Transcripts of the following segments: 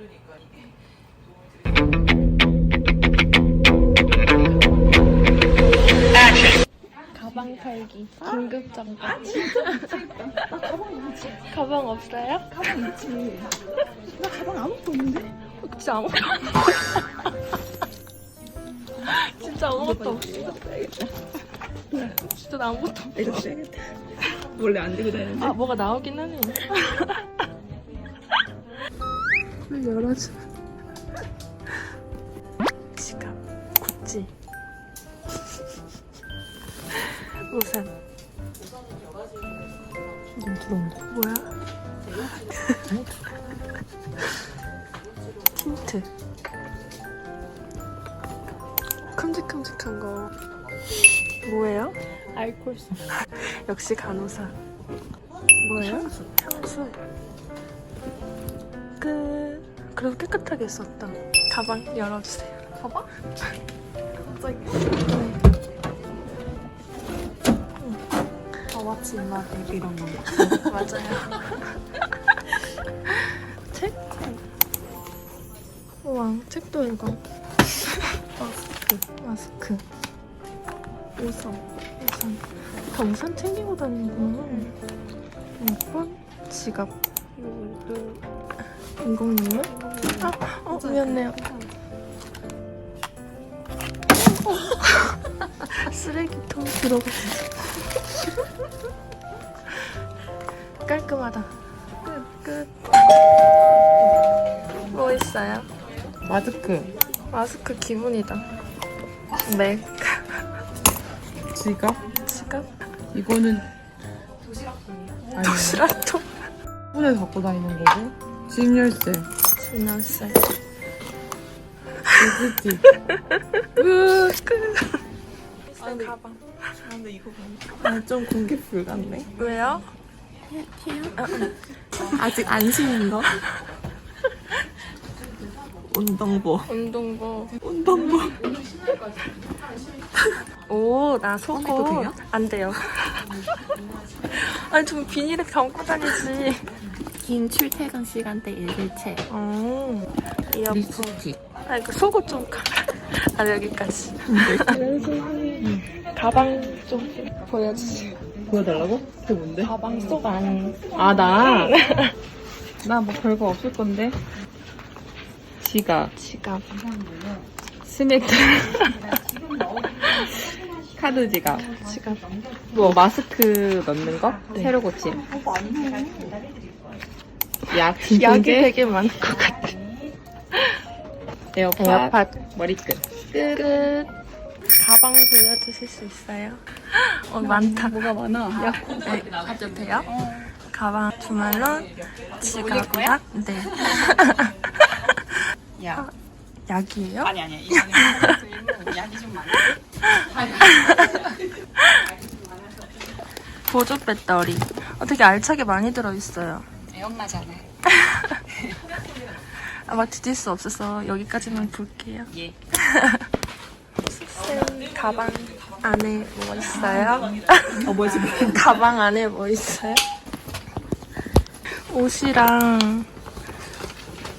그러니까 이게 가방 털기 긴급 점검. 아 진짜 나 가방 있지. 가방 없어요? 가방 있지. 나 가방 아무것도 없는데? 진짜 아무것도 진짜 아무것도 없어. 진짜 나 아무것도 없어. 이거. 원래 안 들고 다니는데. 아 뭐가 나오긴 하네. 왜 열어줘? 지갑, 구찌, 우산. 너무 들어온다. 뭐야? 힌트. 큼직큼직한 거. 뭐예요? 알콜수. 역시 간호사. 뭐예요? 향수. 그래도 깨끗하게 썼다. 가방 열어주세요. 가방? 갑자기. 네. 아와치 맛 이런 거. 맞아요. 책? 우와, 책도 읽어. 마스크, 마스크. 우산, 우산. 다 우산 챙기고 다니는구나. 이건 지갑. 인공 눈물? 아, 어, 미안해요. 어. 쓰레기통 들어갔어. 깔끔하다. 끝, 끝. 뭐 있어요? 마스크, 마스크 기분이다. 맥. 지갑. 지갑. 이거는 아니 도시락통. 손에 갖고 다니는 거고. 집 열쇠, 지났어요. 구찌. 끝, 끝. 아, 가방. 근데 이거 아, 좀 공개 불가네. 왜요? 아직 안 신은 거? 운동복. 운동복. 운동복. 오, 나 속옷. 돼요? 안 돼요. 아니, 좀 비닐에 담고 다니지. 긴 출퇴근 시간대 읽을 책. 어, 이어폰. 립스틱. 아, 이거 속옷 좀 가. 아, 여기까지. 가방 좀 보여주세요. 보여달라고? 그게 뭔데? 가방 속 안. 아, 나? 나 뭐 별거 없을 건데. 지갑, 지갑. 스낵, 카드 지갑. 지갑. 뭐 마스크 넣는 거? 네. 새로 고침. 약, 약이 되게 많을 것 같아. 에어팟, 에어팟. 머리끈. 끝. 가방 보여주실 수 있어요? 어, 많다. 뭐가 많아? 약, 네, 가도 돼요? 가방 두 말론, 지갑이랑, 네. 야. 약이에요? 아니, 아니. 이거는 약이 좀 많아. 보조 배터리. 어, 되게 알차게 많이 들어있어요. 애 엄마잖아. 아마 뒤질 수 없어서 여기까지만 볼게요. 예. 쌤, 가방 안에 뭐 있어요? 어, 뭐지? 가방 안에 뭐 있어요? 옷이랑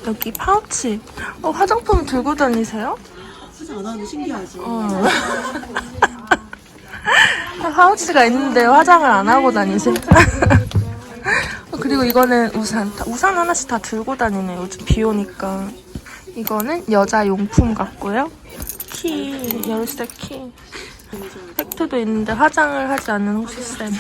여기 파우치. 어, 화장품 들고 다니세요? 진짜 안 하는데 신기하지? 어. 파우치가 있는데 화장을 안 하고 다니세요? 어, 그리고 이거는 우산. 다- 우산 하나씩 다 들고 다니네. 요즘 비 오니까. 이거는 여자 용품 같고요. 키, 열쇠 키. 팩트도 있는데 화장을 하지 않는 호시쌤.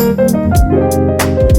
Thank